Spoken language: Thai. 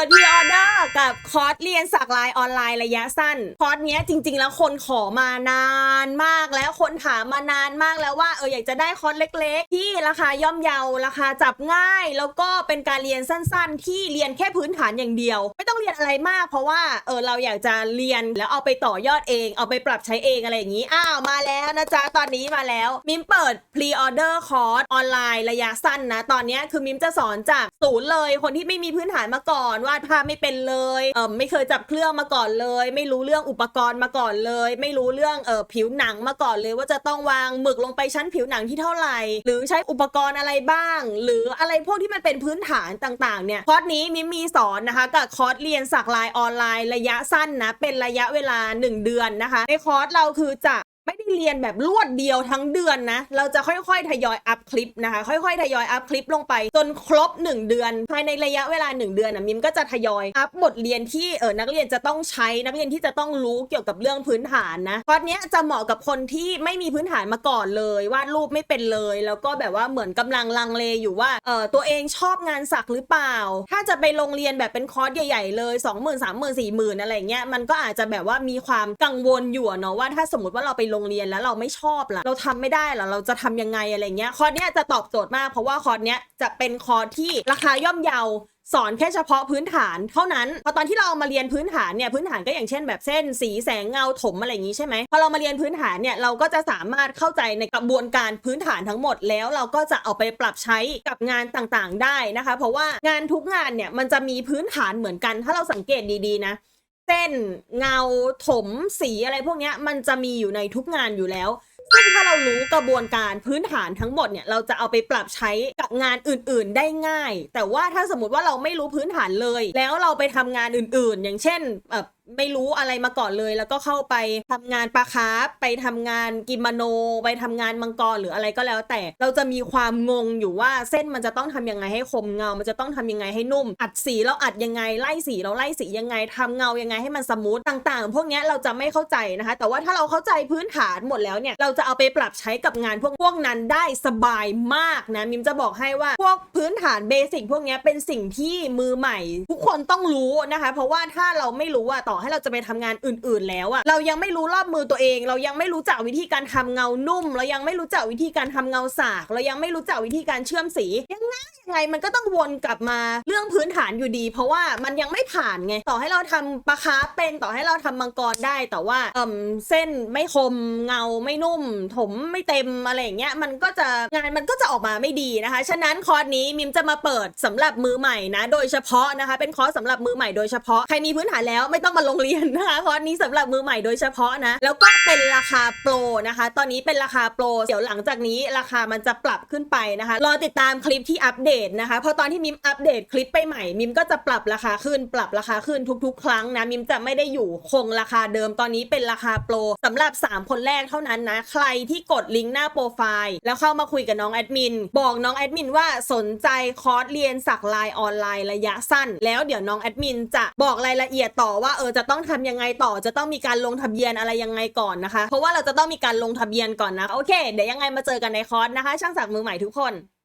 ปิดพรีออเดอร์ กับคอร์สเรียนสักลายออนไลน์ระยะสั้น คอร์สเนี้ยจริง ๆ แล้วคนขอมานานมากแล้วคนถามมานานมากแล้วว่าเอออยากจะได้คอร์สเล็ก ๆ ที่ราคาย่อมเยาราคาจับง่าย แล้วก็เป็นการเรียนสั้น ๆ ที่เรียนแค่พื้นฐานอย่างเดียว ไม่ต้องเรียนอะไรมาก เพราะว่าเออเราอยากจะเรียนแล้วเอาไปต่อยอดเอง เอาไปปรับใช้เองอะไรอย่างนี้อ้าวมาแล้วนะจ๊ะตอนนี้มาแล้วมิมเปิดพรีออเดอร์คอร์สออนไลน์ระยะสั้นนะตอนเนี้ยคือมิมจะสอนจากศูนย์เลยคนที่ไม่มีพื้นฐานมาก่อนวาดภาพไม่เป็นเลยเออไม่เคยจับเครื่องมาก่อนเลย ไม่รู้เรื่องอุปกรณ์มาก่อนเลย ไม่รู้เรื่องเออผิวหนังมาก่อนเลยว่าจะต้องวางหมึกลงไปชั้นผิวหนังที่เท่าไหร่ หรือใช้อุปกรณ์อะไรบ้าง หรืออะไรพวกที่มันเป็นพื้นฐานต่างๆเนี่ยคอร์สนี้มิมมีสอนนะคะกับคอร์สเรียนสักลายออนไลน์ระยะสั้นนะเป็นระยะเวลา 1 เดือนนะคะในคอร์สเราคือจะ ไม่ได้เรียนแบบรวดเดียวทั้งเดือนนะ เราจะค่อยๆ ทยอยอัพคลิปนะคะ ค่อยๆ ทยอยอัพคลิปลงไป จนครบ 1 เดือน ภายในระยะเวลา 1 เดือนนะมิมก็จะทยอยอัพบทเรียนที่เออนักเรียนจะต้องใช้นักเรียนที่จะต้องรู้เกี่ยวกับเรื่องพื้นฐานนะคอร์สเนี้ยจะเหมาะกับคนที่ไม่มีพื้นฐานมาก่อนเลยวาดรูปไม่เป็นเลย แล้วก็แบบว่าเหมือนกำลังลังเลอยู่ว่าเออตัวเองชอบงานสักหรือเปล่า ถ้าจะไปโรงเรียนแบบเป็นคอร์สใหญ่ๆเลย 2 0 0 0 0 3 0 0 0 0 4 0 0 0อะไรเงี้ยมันก็อาจจะแบบว่ามีความกังวลอยู่เนาะว่าถ้าสมมติว่าเราไปโรงเรียนแล้วเราไม่ชอบล่ะ เราทำไม่ได้ล่ะเราจะทำยังไงอะไรเงี้ย คอร์สเนี้ยจะตอบโจทย์มาก เพราะว่าคอร์สเนี้ยจะเป็นคอร์สที่ราคาย่อมเยาสอนแค่เฉพาะพื้นฐานเท่านั้น พอตอนที่เราเอามาเรียนพื้นฐานเนี่ยพื้นฐานก็อย่างเช่นแบบเส้นสีแสงเงาถมอะไรอย่างนี้ใช่ไหมพอเรามาเรียนพื้นฐานเนี่ยเราก็จะสามารถเข้าใจในกระบวนการพื้นฐานทั้งหมดแล้วเราก็จะเอาไปปรับใช้กับงานต่างๆ ได้นะคะ เพราะว่างานทุกงานเนี่ยมันจะมีพื้นฐานเหมือนกัน ถ้าเราสังเกตดีๆนะ ส้นเงาถมสีอะไรพวกนี้มันจะมีอยู่ในทุกงานอยู่แล้ว ซึ่งถ้าเรารู้กระบวนการพื้นฐานทั้งหมดเนี่ยเราจะเอาไปปรับใช้กับงานอื่น ๆ ได้ง่าย แต่ว่าถ้าสมมติว่าเราไม่รู้พื้นฐานเลย แล้วเราไปทำงานอื่น ๆ อย่างเช่นแบบ ไม่รู้อะไรมาก่อนเลย แล้วก็เข้าไปทำงานปลาคาร์ฟไปทำงานกิมโน ไปทำงานมังกรหรืออะไรก็แล้ว แต่เราจะมีความงงอยู่ว่าเส้นมันจะต้องทำยังไงให้คมเงา มันจะต้องทำยังไงให้นุ่ม อัดสีเราอัดยังไงไล่สีเราไล่สียังไงทำเงายังไงให้มันสมูทต่างๆ พวกนี้เราจะไม่เข้าใจนะคะ แต่ว่าถ้าเราเข้าใจพื้นฐานหมดแล้วเนี่ยเราจะเอาไปปรับใช้กับงานพวกพวกนั้นได้สบายมากนะมิมจะบอกให้ว่าพวกพื้นฐานเบสิกพวกนี้เป็นสิ่งที่มือใหม่ ทุกคนต้องรู้นะคะ เพราะว่าถ้าเราไม่รู้อะต่อให้เราจะไปทำงานอื่น ๆ แล้วอะเรายังไม่รู้รอบมือตัวเอง เรายังไม่รู้จักวิธีการทำเงานุ่ม เรายังไม่รู้จักวิธีการทำเงาสาก เรายังไม่รู้จักวิธีการเชื่อมสียังไง ไงมันก็ต้องวนกลับมาเรื่องพื้นฐานอยู่ดี เพราะว่ามันยังไม่ผ่านไง ต่อให้เราทำปลาคาเป็นต่อให้เราทำมังกรได้ แต่ว่าเอ่มเส้นไม่คมเงาไม่นุ่ม ถมไม่เต็มอะไรอย่างเงี้ยมันก็จะงานมันก็จะออกมาไม่ดีนะคะ ฉะนั้นคอร์สนี้มิมจะมาเปิดสำหรับมือใหม่นะ โดยเฉพาะนะคะ เป็นคอร์สสำหรับมือใหม่โดยเฉพาะใครมีพื้นฐานแล้วไม่ต้องมาลงเรียนนะคะคอร์สนี้สำหรับมือใหม่โดยเฉพาะนะ แล้วก็เป็นราคาโปรนะคะ ตอนนี้เป็นราคาโปรเดี๋ยวหลังจากนี้ราคามันจะปรับขึ้นไปนะคะรอติดตามคลิปที่อัปเดตนะคะเพราะตอนที่มิมอัปเดตคลิปไปใหม่ มิมก็จะปรับราคาขึ้น ปรับราคาขึ้นทุกๆ ครั้งนะมิมจะไม่ได้อยู่คงราคาเดิมตอนนี้เป็นราคาโปรสำหรับ 3 คนแรกเท่านั้นนะ ใครที่กดลิงก์หน้าโปรไฟล์แล้วเข้ามาคุยกับน้องแอดมินบอกน้องแอดมินว่าสนใจคอร์สเรียนสักลายออนไลน์ระยะสั้น แล้วเดี๋ยวน้องแอดมินจะบอกรายละเอียดต่อว่าเออจะต้องทำยังไงต่อจะต้องมีการลงทะเบียนอะไรยังไงก่อนนะคะ เพราะว่าเราจะต้องมีการลงทะเบียนก่อนนะโอเคเดี๋ยวยังไงมาเจอกันในคอร์สนะคะ ช่างสักมือใหม่ทุกคน